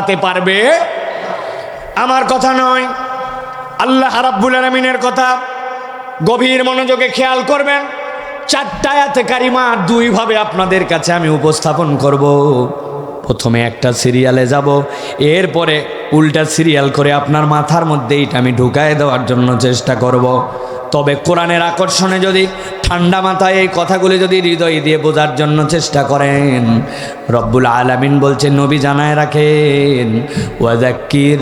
বাড়াতে পারবে? আমার কথা নয়। আল্লাহ রাব্বুল আলমিনের কথা গভীর মনোযোগে খেয়াল করবেন। চারটা আয়াতে কারিমা দুইভাবে আপনাদের কাছে আমি উপস্থাপন করব। প্রথমে একটা সিরিয়ালে যাব। এরপরে উল্টা সিরিয়াল করে আপনার মাথার মধ্যে এটা আমি ঢুকায় দেওয়ার জন্য চেষ্টা করব। তবে কোরআনের আকর্ষণে যদি ঠান্ডা মাথায় এই কথাগুলি যদি হৃদয় দিয়ে বোঝার জন্য চেষ্টা করেন, রব্বুল আলামিন বলছেন নবী জানায় রাখেন ওয়াজাক্কির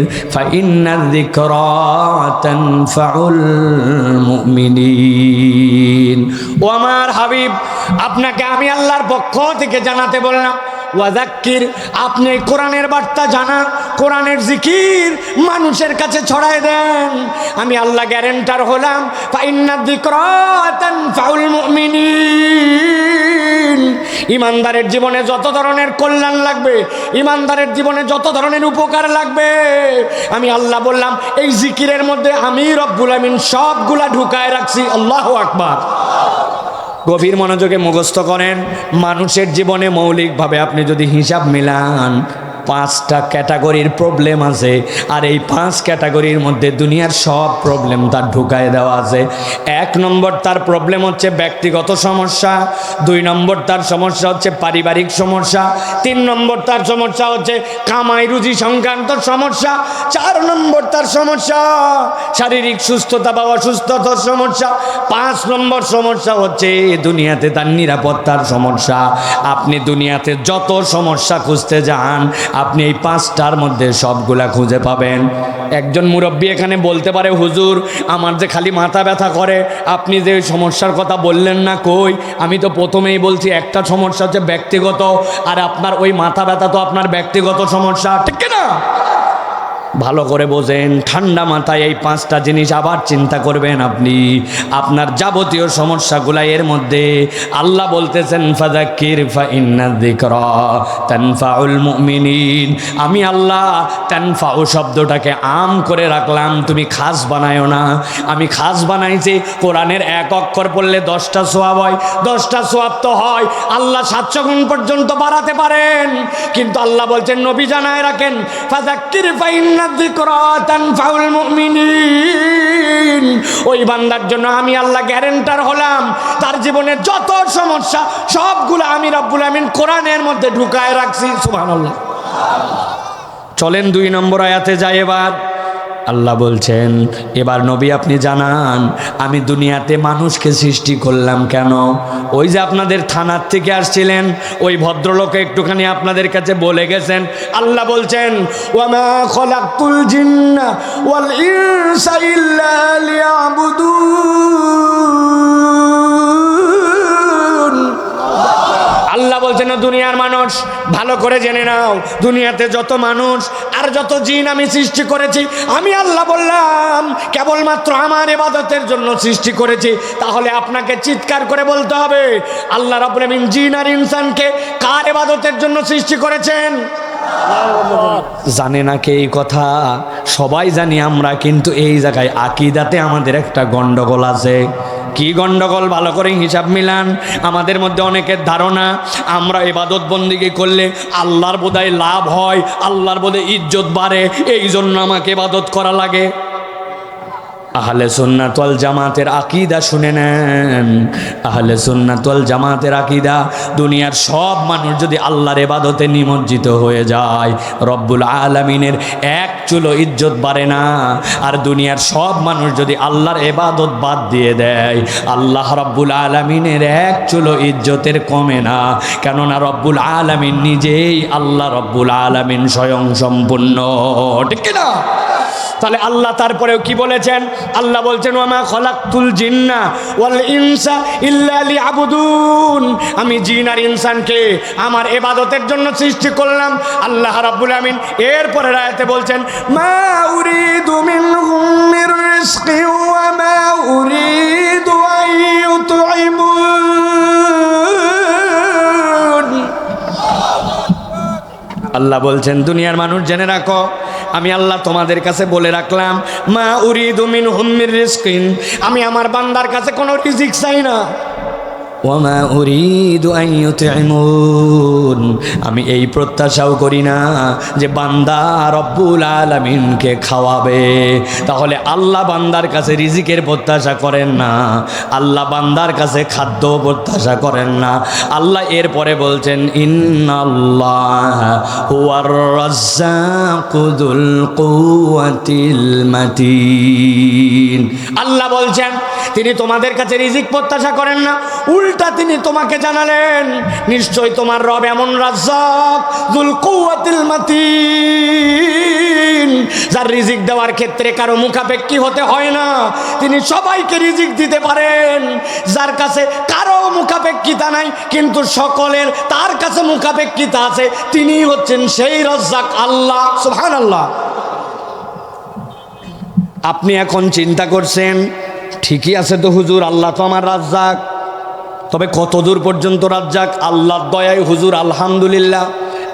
ও আমার হাবিব, আপনাকে আমি আল্লাহর পক্ষ থেকে জানাতে বললাম ওয়াজাক্কির, আপনি কোরআনের বার্তা জানান, কোরআনের জিকির মানুষের কাছে ছড়ায় দেন। আমি আল্লাহ গ্যারেন্টার হলাম ইমানদারের জীবনে যত ধরনের কল্যাণ লাগবে, ইমানদারের জীবনে যত ধরনের উপকার লাগবে, আমি আল্লাহ বললাম, এই জিকিরের মধ্যে আমি রব্বুল আমিন সবগুলা ঢুকায় রাখছি, আল্লাহ আকবার। গভীর মনোযোগে মুখস্থ করেন। মানুষের জীবনে মৌলিকভাবে আপনি যদি হিসাব মিলান পাঁচটা ক্যাটাগরির প্রবলেম আছে, আর এই পাঁচ ক্যাটাগরির মধ্যে দুনিয়ার সব প্রবলেম তার ঢুকায় দেওয়া আছে। এক নম্বর তার প্রবলেম হচ্ছে ব্যক্তিগত সমস্যা, দুই নম্বর তার সমস্যা হচ্ছে পারিবারিক সমস্যা, তিন নম্বর তার সমস্যা হচ্ছে কামাই রুজি সংক্রান্ত সমস্যা, চার নম্বর তার সমস্যা শারীরিক সুস্থতা বা অসুস্থতার সমস্যা, পাঁচ নম্বর সমস্যা হচ্ছে দুনিয়াতে তার নিরাপত্তার সমস্যা। আপনি দুনিয়াতে যত সমস্যা খুঁজতে যান আপনি এই পাঁচটার মধ্যে সবগুলা খুঁজে পাবেন। একজন মুরব্বী এখানে বলতে পারে, হুজুর, আমার যে খালি মাথা ব্যথা করে, আপনি যে সমস্যার কথা বললেন না কই? আমি তো প্রথমেই বলছি, একটা সমস্যা হচ্ছে ব্যক্তিগত, আর আপনার ওই মাথা ব্যথা তো আপনার ব্যক্তিগত সমস্যা। ঠিক না ভালো করে বোঝেন, ঠান্ডা মাথায় এই পাঁচটা জিনিস আবার চিন্তা করবেন আপনি। আপনার যাবতীয় সমস্যাগুলা এর মধ্যে আল্লাহ বলতেছেন আমি আল্লাহ তানফাউ শব্দটাকে আম করে রাখলাম, তুমি খাস বানায়ো না। আমি খাস বানাইছি, কোরআনের এক অক্ষর পড়লে দশটা সোয়াব হয়, দশটা সোয়াব তো হয়, আল্লাহ সাতশো গুণ পর্যন্ত বাড়াতে পারেন। কিন্তু আল্লাহ বলছেন, নবী জানায় রাখেন ফাদাক্কির মুমিনিন ওই বান্দার জন্য আমি আল্লাহ গ্যারেন্টার হলাম। তার জীবনে যত সমস্যা, সবগুলো আমি রব্বুল আমিন কোরআনের মধ্যে ঢুকায় রাখছি, সুবহানাল্লাহ। চলেন দুই নম্বর আয়াতে যায় এবার। আল্লাহ বলছেন, এবার নবী আপনি জানান, আমি দুনিয়াতে মানুষকে সৃষ্টি করলাম কেন? ওই যে আপনাদের থানার থেকে আসছিলেন, ওই ভদ্রলোক একটুখানি আপনাদের কাছে বলে গেছেন, আল্লাহ বলছেন, ওয়ামা ওয়াল বলছেন দুনিয়ার মানুষ, ভালো করে জেনে নাও, দুনিয়াতে যত মানুষ আর যত জিন আমি সৃষ্টি করেছি, আমি আল্লাহ বললাম, কেবলমাত্র আমার এবাদতের জন্য সৃষ্টি করেছি, তাহলে আপনাকে চিৎকার করে বলতে হবে, আল্লাহ রাবুল জিন আর ইনসানকে কার এবাদতের জন্য সৃষ্টি করেছেন? জানে না কে এই কথা? সবাই জানি আমরা, কিন্তু এই জায়গায় আকিদাতে আমাদের একটা গন্ডগোল আছে। কি গন্ডগোল? ভালো করে হিসাব মিলান। আমাদের মধ্যে অনেকের ধারণা, আমরা এবাদত বন্দিকে করলে আল্লাহর বোধহয় লাভ হয়, আল্লাহর বোধে ইজ্জত বাড়ে এই জন্য আমাকে এবাদত করা লাগে। আহলে সুন্নাতল জামাতের আকিদা শুনে নেন। আহলে সুন্নাতল জামাতের আকিদা, দুনিয়ার সব মানুষ যদি আল্লাহর এবাদতে নিমজ্জিত হয়ে যায়, রব্বুল আলমিনের এক চুলো ইজ্জত বাড়ে না। আর দুনিয়ার সব মানুষ যদি আল্লাহর এবাদত বাদ দিয়ে দেয়, আল্লাহ রব্বুল আলমিনের এক চুলো ইজ্জতের কমে না। কেননা রব্বুল আলমিন নিজেই আল্লাহ রব্বুল আলমিন স্বয়ং সম্পূর্ণ। ঠিক না তাহলে আল্লাহ তারপরেও কি বলেছেন? আল্লাহ বলছেন, ওয়ামা খলাকুল জিন্না ওয়াল ইনসা ইল্লা আবুদুন আমি জিন আর ইনসানকে আমার এবাদতের জন্য সৃষ্টি করলাম। আল্লাহ রাব্বুল আমিন এরপরে রায়তে বলছেন, মা উরিদু মিনহুম মির রিজকি ওয়া মা উরিদু আল্লাহ বলছেন, দুনিয়ার মানুষ জেনে রাখো আমি আল্লাহ তোমাদের কাছে বলে রাখলাম, মা উরিদু মিন হুম্মির রিস্কিন আমি আমার বান্দার কাছে কোনো রিজিক চাই না। আমি এই প্রত্যাশাও করি না যে বান্দা রব্বুল আলমিনকে খাওয়াবে। তাহলে আল্লাহ বান্দার কাছে রিজিকের প্রত্যাশা করেন না, আল্লাহ বান্দার কাছে খাদ্য প্রত্যাশা করেন না। আল্লাহ এরপরে বলছেন আল্লাহ বলছেন, তিনি তোমাদের কাছে রিজিক প্রত্যাশা করেন না উল্টা তিনি তোমাকে জানালেন, নিশ্চয় তোমার রব এমন রাজ্জাক দুল কুওয়াতিল মাতিন। যার রিজিক দেওয়ার ক্ষেত্রে কারও মুখাপেক্ষি হতে হয় না, তিনি সবাইকে রিজিক দিতে পারেন। যার কাছে কারও মুখাপেক্ষিতা নাই, কিন্তু সকলের তার কাছে মুখাপেক্ষিতা আছে তিনি হচ্ছেন সেই রাজ্জাক আল্লাহ সুবহান আল্লাহ আপনি এখন চিন্তা করছেন, ঠিকই আছে তো হুজুর, আল্লাহ তো আমার রাজ্জাক। তবে কত দূর পর্যন্ত রাজ্জাক আল্লাহর দয়ায় হুজুর, আলহামদুলিল্লাহ।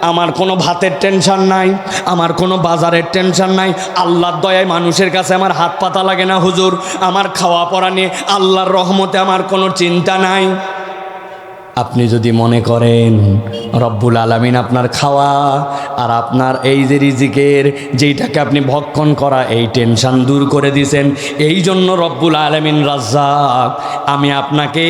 আমার কোনো ভাতের টেনশন নাই, আমার কোনো বাজারের টেনশন নাই। আল্লাহর দয়ায় মানুষের কাছে আমার হাত পাতা লাগে না হুজুর। আমার খাওয়া পড়া নিয়ে আল্লাহর রহমতে আমার কোনো চিন্তা নাই। আপনি যদি মনে করেন, রব্বুল আলমিন আপনার খাওয়া আর আপনার এই যে রিজিকের যেইটাকে আপনি ভক্ষণ করা, এই টেনশন দূর করে দিছেন এই জন্য রব্বুল আলমিন রাজ্জাক, আমি আপনাকে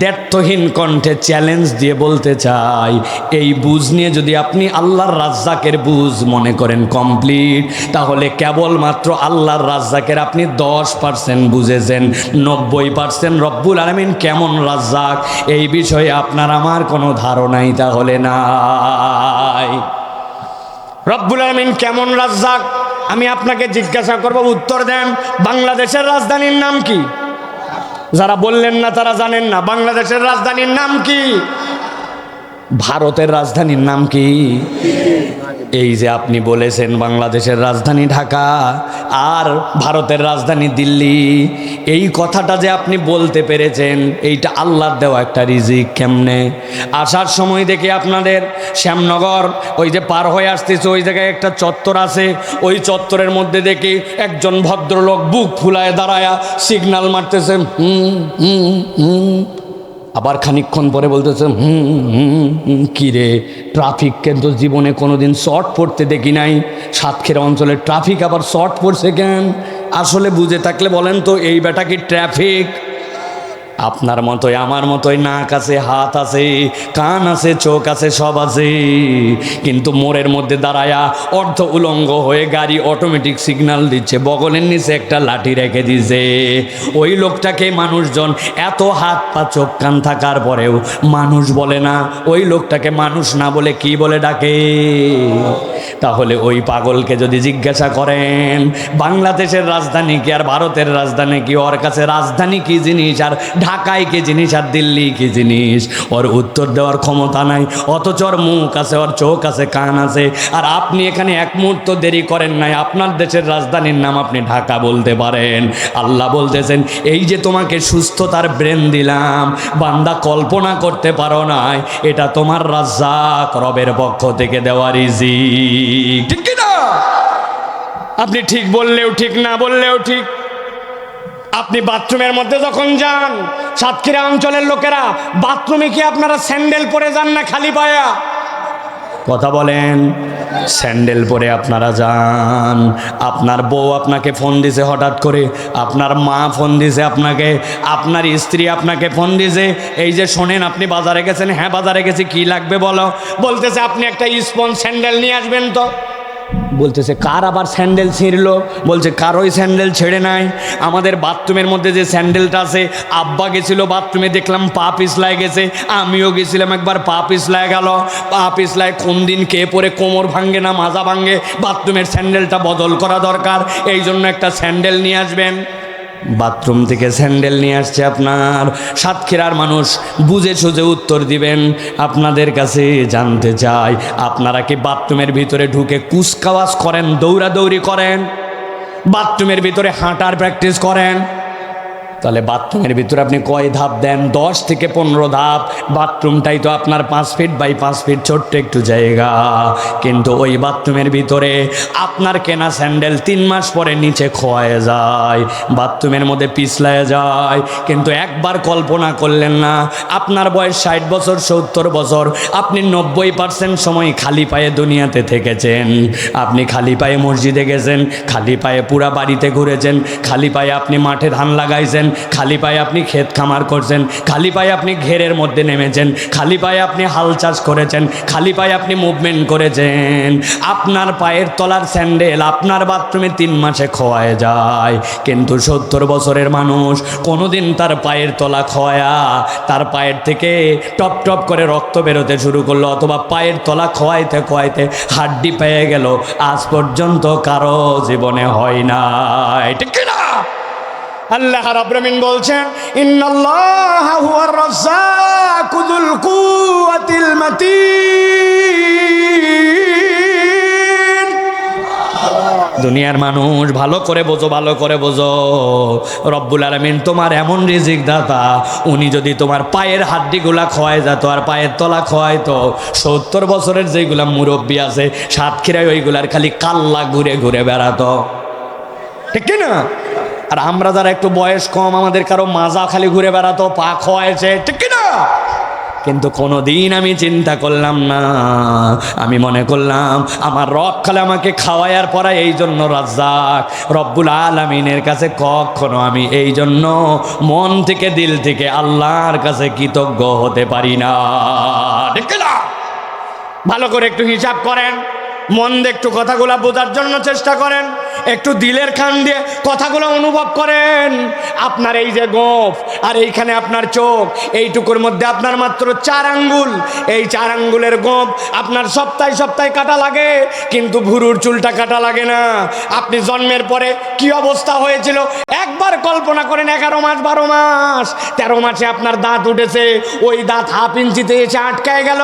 দ্ব্যর্থহীন কণ্ঠে চ্যালেঞ্জ দিয়ে বলতে চাই, এই বুঝ নিয়ে যদি আপনি আল্লাহর রাজ্জাকের বুঝ মনে করেন কমপ্লিট তাহলে কেবলমাত্র আল্লাহর রাজ্জাকের আপনি দশ পার্সেন্ট বুঝেছেন, নব্বই পার্সেন্ট রব্বুল আলমিন কেমন রাজ্জাক, এই বিষয়ে আপনার আমার কোনো ধারণাই তাহলে নাই। রব্বুল আলমিন কেমন রাজ্জাক? আমি আপনাকে জিজ্ঞাসা করব, উত্তর দেন, বাংলাদেশের রাজধানীর নাম কি? যারা বললেন না তারা জানেন না, বাংলাদেশের রাজধানীর নাম কি? ভারতের রাজধানীর নাম কি? এই যে আপনি বলেছেন বাংলাদেশের রাজধানী ঢাকা আর ভারতের রাজধানী দিল্লি, এই কথাটা যে আপনি বলতে পেরেছেন, এইটা আল্লাহর দেওয়া একটা রিজিক কেমনে? আসার সময় দেখে আপনাদের শ্যামনগর, ওই যে পার হয়ে আসতেছে, ওই জায়গায় একটা চত্বর আছে, ওই চত্বরের মধ্যে দেখি একজন ভদ্রলোক বুক ফুলায় দাঁড়ায়া সিগনাল মারতেছে, হুম হুম হুম আবার খানিক্ষণ পরে বলতেছে, হুম হুম কী রে? ট্রাফিক কিন্তু জীবনে কোনো দিন শর্ট পড়তে দেখি নাই? সাতক্ষীরা অঞ্চলে ট্রাফিক আবার শর্ট পড়ছে কেন? আসলে বুঝে থাকলে বলেন তো, এই বেটা কি ট্রাফিক আপনার মতোই, আমার মতোই নাক আছে, হাত আছে, কান আছে, চোখ আছে, সব আছে। কিন্তু মোড়ের মধ্যে দাঁড়ায়া অর্ধ উলঙ্গ হয়ে গাড়ি অটোমেটিক সিগন্যাল দিচ্ছে, বগলের নিচে একটা লাঠি রেখে দিছে ওই লোকটাকে মানুষজন এত হাত পা চোখ কান থাকার পরেও মানুষ বলে না, ওই লোকটাকে মানুষ না বলে কি বলে ডাকে? তাহলে ওই পাগলকে যদি জিজ্ঞাসা করেন, বাংলাদেশের রাজধানী কি আর ভারতের রাজধানী কি, ওর কাছে রাজধানী কি জিনিস আর ঢাকায় কি জিনিস আর দিল্লি কি জিনিস? ওর উত্তর দেওয়ার ক্ষমতা নাই, অথচ ওর মুখ আছে, ওর চোখ আছে, কান আছে, আর আপনি এখানে এক মুহূর্ত দেরি করেন নাই। আপনার দেশের রাজধানীর নাম আপনি ঢাকা বলতে পারেন। আল্লাহ বলতেছেন, এই যে তোমাকে সুস্থতার ব্রেন দিলাম, বান্দা কল্পনা করতে পারো নাই, এটা তোমার রাজ্জাক রবের পক্ষ থেকে দেওয়া রিজিক। ঠিক কি না আপনি ঠিক বললেও ঠিক, না বললেও ঠিক। আপনি বাথরুমের মধ্যে যখন যান, সাতক্ষীরা অঞ্চলের লোকেরা, বাথরুমে কি আপনারা স্যান্ডেল পরে যান না খালি পায়া? কথা বলেন, স্যান্ডেল পরে আপনারা যান। আপনার বউ আপনাকে ফোন দিছে হঠাৎ করে, আপনার মা ফোন দিছে আপনাকে, আপনার স্ত্রী আপনাকে ফোন দিছে। এই যে শোনেন, আপনি বাজারে গেছেন হ্যাঁ বাজারে গেছি, কি লাগবে বলো? বলতেছে, আপনি একটা স্পঞ্জ স্যান্ডেল নিয়ে আসবেন তো। বলতেছে, কার আবার স্যান্ডেল ছিঁড়লো? বলছে কারোই স্যান্ডেল ছেড়ে নাই? আমাদের বাথরুমের মধ্যে যে স্যান্ডেলটা আছে, আব্বা গেছিল বাথরুমে, দেখলাম পা পিছলায় গেছে, আমিও গেছিলাম, একবার পা পিছলায় গেল। পা পিসলায় কোন দিন কে পরে কোমর ভাঙ্গে না মাজা ভাঙ্গে বাথরুমের স্যান্ডেলটা বদল করা দরকার এই জন্য একটা স্যান্ডেল নিয়ে আসবেন। বাথরুম থেকে স্যান্ডেল নিয়ে আসছে আপনার। সাতক্ষীরার মানুষ বুঝে সুঝে উত্তর দিবেন, আপনাদের কাছে জানতে চাই, আপনারা কি বাথরুমের ভিতরে ঢুকে কুচকাওয়াজ করেন, দৌড়াদৌড়ি করেন? বাথরুমের ভিতরে হাঁটার প্র্যাকটিস করেন? তাহলে বাথরুমের ভিতরে আপনি কয় ধাপ দেন? দশ থেকে পনেরো ধাপ। বাথরুমটাই তো আপনার পাঁচ ফিট বাই পাঁচ ফিট ছোট্ট একটু জায়গা। কিন্তু ওই বাথরুমের ভিতরে আপনার কেনা স্যান্ডেল তিন মাস পরে নিচে খোয়ায় যায় বাথরুমের মধ্যে পিছলায় যায়। কিন্তু একবার কল্পনা করলেন না, আপনার বয়স ষাট বছর, সত্তর বছর, আপনি নব্বই পার্সেন্ট সময় খালি পায়ে দুনিয়াতে থেকেছেন। আপনি খালি পায়ে মসজিদে গেছেন, খালি পায়ে পুরা বাড়িতে ঘুরেছেন, খালি পায়ে আপনি মাঠে ধান লাগাইছেন খালি পায়ে আপনি ক্ষেত খামার করছেন, খালি পায়ে আপনি ঘেরের মধ্যে নেমেছেন, খালি পায়ে আপনি হাল চাষ করেছেন, খালি পায়ে আপনি মুভমেন্ট করেছেন। আপনার পায়ের তলার স্যান্ডেল আপনার বাথরুমে তিন মাসে খোয়ায় যায়। কিন্তু সত্তর বছরের মানুষ কোনোদিন তার পায়ের তলা খোয়া, তার পায়ের থেকে টপ টপ করে রক্ত বেরোতে শুরু করল, অথবা পায়ের তলা খোয়াইতে খোয়াইতে হাড্ডি পেয়ে গেল। আজ পর্যন্ত কারও জীবনে হয় না ঠিক না আল্লাহ রাব্রামিন বলছেন দুনিয়ার মানুষ ভালো করে বোঝো, ভালো করে বোঝো। রব্বুল আলমিন তোমার এমন রিজিক দাতা, উনি যদি তোমার পায়ের হাড্ডিগুলা খোয়াই যেত আর পায়ের তলা খোয়াইতো সত্তর বছরের যেগুলা মুরব্বী আছে, সাতক্ষীরায় ওইগুলার খালি কাল্লা ঘুরে ঘুরে বেড়াতো। ঠিক কি না? আর আমরা যারা একটু বয়স কম, আমাদের কারও মাজা খালি ঘুরে বেড়াতো, পা খোয়াইছে ঠিক না কিন্তু কোনো দিন আমি চিন্তা করলাম না। আমি মনে করলাম, আমার রব খালে আমাকে খাওয়াইয়ার পরা এই জন্য রাজ্জাক। রব্বুল আলমিনের কাছে কখনো আমি এই জন্য মন থেকে, দিল থেকে আল্লাহর কাছে কৃতজ্ঞ হতে পারি না। না ভালো করে একটু হিসাব করেন। মন দিয়ে একটু কথাগুলো বোঝার জন্য চেষ্টা করেন। একটু দিলের খান দিয়ে কথাগুলো অনুভব করেন। আপনার এই যে গোফ আর এইখানে আপনার চোখ, এইটুকুর মধ্যে আপনার মাত্র চার আঙ্গুল। এই চার আঙ্গুলের গোপ আপনার সপ্তাহে সপ্তাহে কাটা লাগে, কিন্তু ভুরুর চুলটা কাটা লাগে না। আপনি জন্মের পরে কি অবস্থা হয়েছিল? একবার কল্পনা করেন, এগারো মাস, বারো মাস। তেরো মাসে আপনার দাঁত উঠেছে, ওই দাঁত হাফ ইঞ্চিতে এসে আটকায় গেল।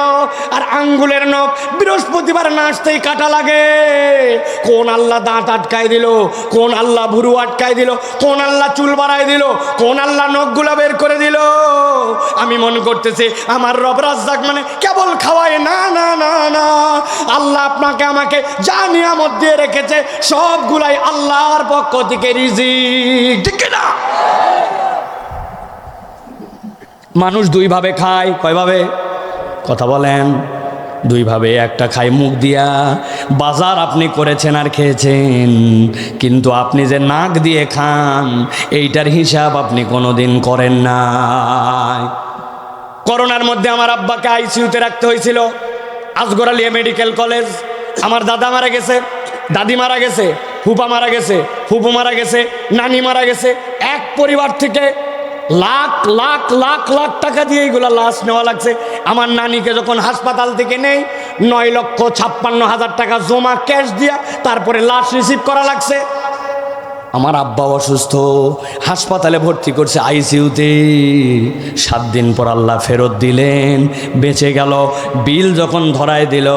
আর আঙ্গুলের নখ বৃহস্পতিবার নাচতেই কাটা লাগে। কোন আল্লাহ দাঁত আটকায় দিল, কোন আল্লাহ ভুরু আটকায় দিল, কোন আল্লাহ চুল বাড়ায় দিল, কোন আল্লাহ নখগুলা বের করে দিল। আমি মনে করতেছি, আমার রব রাজ্জাক মানে কেবল খাওয়ায়, না না না না। আল্লাহ আপনাকে, আমাকে যা নিয়ামত দিয়ে রেখেছে, সবগুলাই আল্লাহর পক্ষ থেকে রিজিক। ঠিক না? মানুষ দুইভাবে খায়, কয়ভাবে? কথা বলেন। দুইভাবে একটা খায় মুখ দিয়া, বাজার আপনি করেছেন আর খেয়েছেন, কিন্তু আপনি যে নাক দিয়ে খান, এইটার হিসাব আপনি কোনোদিন করেন না করোনার মধ্যে আমার আব্বাকে আইসিইউতে রাখতে হয়েছিল আজগরালিয়া মেডিকেল কলেজ। আমার দাদা মারা গেছে, দাদি মারা গেছে, ফুপা মারা গেছে, ফুপু মারা গেছে, নানি মারা গেছে, এক পরিবার থেকে লাখ লাখ লাখ লাখ টাকা দিয়ে এইগুলো লাশ নেওয়া লাগছে। আমার নানিকে যখন হাসপাতাল থেকে নেই, নয় লক্ষ ছাপ্পান্ন হাজার টাকা জমা ক্যাশ দিয়া তারপরে লাশ রিসিভ করা লাগছে। আমার আব্বা অসুস্থ, হাসপাতালে ভর্তি করছে আইসিইউতে। সাত দিন পর আল্লাহ ফেরত দিলেন, বেঁচে গেল। বিল যখন ধরায় দিল,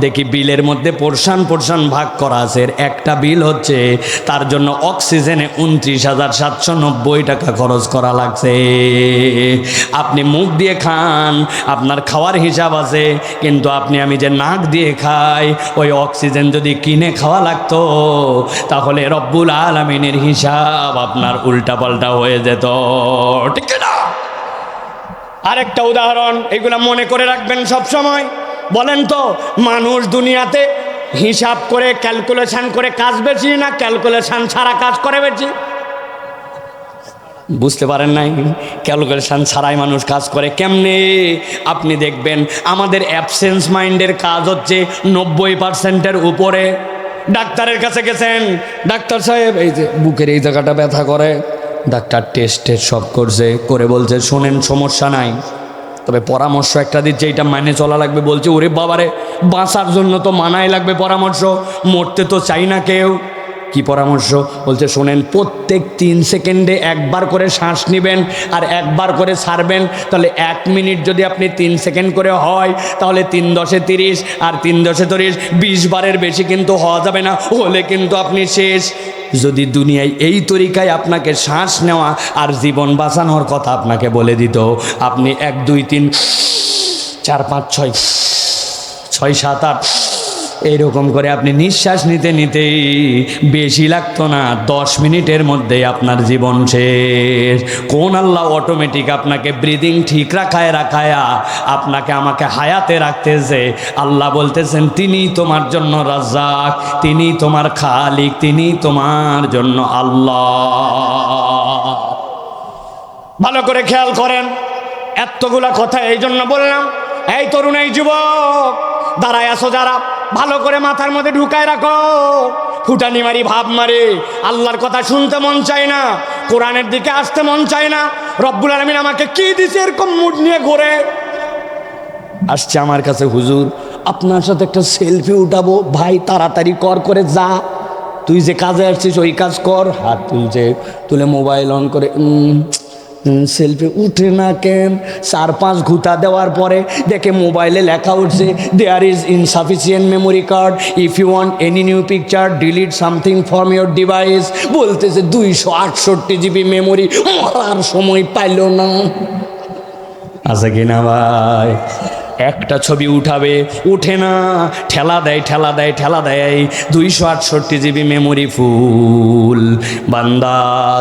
দেখি বিলের মধ্যে পোর্শান পোর্শান ভাগ করা আছে। একটা বিল হচ্ছে, তার জন্য অক্সিজেনে উনত্রিশ হাজার সাতশো নব্বই টাকা খরচ করা লাগছে। আপনি মুখ দিয়ে খান, আপনার খাওয়ার হিসাব আছে, কিন্তু আপনি আমি যে নাক দিয়ে খাই, ওই অক্সিজেন যদি কিনে খাওয়া লাগতো, তাহলে রব্বুল আলমিনের হিসাব আপনার উল্টা পাল্টা হয়ে যেত। ঠিক না আরেকটা উদাহরণ, এগুলা মনে করে রাখবেন সব সময় বলেন তো, মানুষ দুনিয়াতে হিসাব করে ক্যালকুলেশন করে কাজ বেশি না ক্যালকুলেশন ছাড়া কাজ করে বেশি? বুঝতে পারেন নাই? ক্যালকুলেশন ছাড়াই মানুষ কাজ করে কেমনে? আপনি দেখবেন আমাদের অ্যাবসেন্স মাইন্ডের কাজ হচ্ছে নব্বই পার্সেন্টের উপরে। ডাক্তারের কাছে গেছেন। ডাক্তার সাহেব, এই যে বুকের এই জায়গাটা ব্যথা করে, ডাক্তার টেস্ট টেস্ট সব করছে, করে বলছে, শোনেন, সমস্যা নাই। তবে পরামর্শ একটা দিচ্ছে এটা মানে চলা লাগবে। বলছে, ওরে বাবারে, বাঁচার জন্য তো মানাই লাগবে পরামর্শ। মরতে তো চাই না কেউ। কি পরামর্শ? বলছে, শোনেন, প্রত্যেক তিন সেকেন্ডে একবার করে শ্বাস নেবেন আর একবার করে ছাড়বেন। তাহলে এক মিনিট যদি আপনি তিন সেকেন্ড করে হয়, তাহলে তিন দশে তিরিশ আর তিন দশে তিরিশ বিশ বারের বেশি কিন্তু হওয়া যাবে না। হলে কিন্তু আপনি শেষ। যদি দুনিয়ায় এই তরিকায় আপনাকে শ্বাস নেওয়া আর জীবন বাঁচানোর কথা আপনাকে বলে দিত, আপনি এক, দুই, তিন, চার, পাঁচ, ছয় ছয়, সাত, আট এইরকম করে আপনি নিঃশ্বাস নিতে নিতেই বেশি লাগতো না। দশ মিনিটের মধ্যে আপনার জীবন শেষ। কোন আল্লাহ অটোমেটিক আপনাকে ব্রিদিং ঠিক রাখায় রাখায়া আপনাকে আমাকে হায়াতে রাখতেছে। আল্লাহ বলতেছেন, তিনি তোমার জন্য রাজ্জাক, তিনি তোমার খালিক, তিনি তোমার জন্য আল্লাহ। ভালো করে খেয়াল করেন। এতগুলা কথা এই জন্য বললাম। এই তরুণ, এই যুবক দাঁড়ায় আসো যারা, ভালো করে মাথার মধ্যে ঢুকায় রাখো। ফুটানি মারি, ভাব মারে, আল্লাহর কথা শুনতে মন চায় না, কোরআনের দিকে আসতে মন চায় না, রব্বুল আলমিন আমাকে কি দিছে এরকম মুড নিয়ে ঘোরে? আসছে আমার কাছে হুজুর, আপনার সাথে একটা সেলফি উঠাবো, ভাই তাড়াতাড়ি কর করে যা। তুই যে কাজে আসছিস, ওই কাজ কর। হাত তুলছে, তুলে মোবাইল অন করে সেলফি উঠে না কেন? চার পাঁচ ঘুতা দেওয়ার পরে দেখে মোবাইলে লেখা উঠছে there is insufficient memory card if you want any new picture delete something from your device বলতেছে দুইশো আটষট্টি জিবি মেমোরি মরার সময় পাইল না। আছে কিনা ভাই? একটা ছবি উঠাবে, উঠে না। ঠেলা দেয় ঠেলা দেয় ঠেলা দেয়। দুইশো আটষট্টি জিবি মেমোরি ফুল। বান্দা,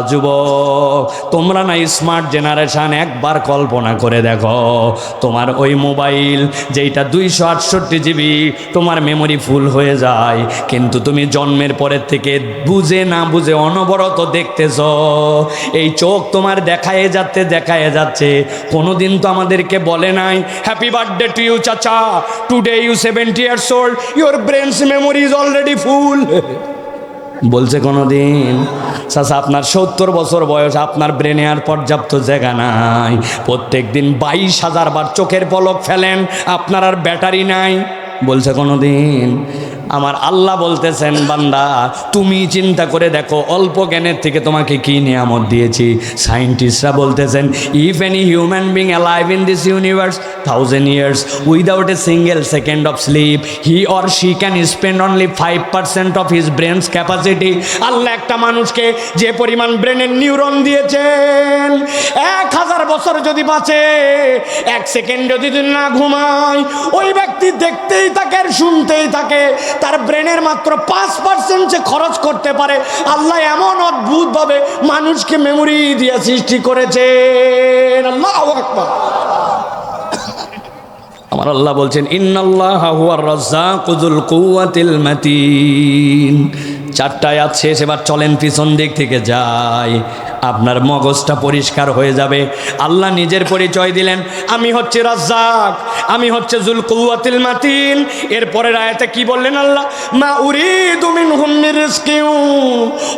যুবক, তোমরা না স্মার্ট জেনারেশন একবার কল্পনা করে দেখো। তোমার ওই মোবাইল, যেইটা দুইশো আটষট্টি জিবি, তোমার মেমোরি ফুল হয়ে যায়। কিন্তু তুমি জন্মের পরের থেকে বুঝে না বুঝে অনবরত দেখতেছ। এই চোখ তোমার দেখায় যাচ্ছে দেখায় যাচ্ছে। কোনোদিন তো আমাদেরকে বলে নাই হ্যাপি বার্থডে টু you, চাচা today you seventy years old Your brain's memory is already full বলছে কোনোদিন চাচা আপনার সত্তর বছর বয়স আপনার ব্রেনে আর পর্যাপ্ত জায়গা নাই। প্রত্যেক দিন বাইশ হাজার বার চোখের পলক ফেলেন আপনার আর ব্যাটারি নাই। বলছে কোনোদিন আমার আল্লাহ বলতেছেন, বান্দা, তুমি চিন্তা করে দেখো, অল্প জ্ঞানের থেকে তোমাকে কি নিয়ামত দিয়েছি? সায়েন্টিস্টরা বলতেছেন if any human being alive in this universe thousand years without a single second of sleep he or she can spend only five percent of his brains capacity আল্লাহ একটা মানুষকে যে পরিমাণ ব্রেনের নিউরন দিয়েছেন, এক হাজার বছর যদি বাঁচে, এক সেকেন্ড যদি না ঘুমায়, ওই ব্যক্তি দেখতেই থাকে শুনতেই থাকে। তার ব্রেনের মাত্র পাঁচ পার্সেন্ট যে খরচ করতে পারে, আল্লাহ এমন অদ্ভুতভাবে মানুষকে মেমোরি দিয়ে সৃষ্টি করেছে আল্লাহ আমার আল্লাহ বলছেন মাতিন। চারটায় আছে সেবার চলেন পিছন দিক থেকে যায় আপনার মগজটা পরিষ্কার হয়ে যাবে। আল্লাহ নিজের পরিচয় দিলেন, আমি হচ্ছে রাজ্জাক, আমি হচ্ছে জুল কুয়াতিল মাতিন। এরপরের আয়াতে কি বললেন আল্লাহ? মা উরিদু মিনহুম মির রিজকিউ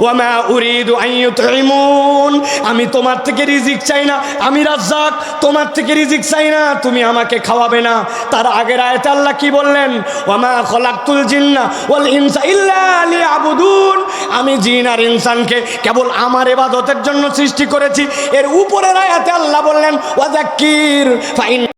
ওয়া মা উরিদু আন ইউতঈমুন। আমি তোমার থেকে রিজিক চাই না, আমি রাজ্জাক, তোমার থেকে রিজিক চাই না, তুমি আমাকে খাওয়াবে না। তার আগের আয়াতে আল্লাহ কি বললেন? ওয়া মা খলাকতুল জিন্না ওয়াল ইনসা ইল্লা লিয়াবুদুন। আমি জিন আর ইনসানকে কেবল আমার ইবাদতের জন্য সৃষ্টি করেছি। এর উপরের আয়াতে আল্লাহ বললেন ওয়া যাক্কির ফাইন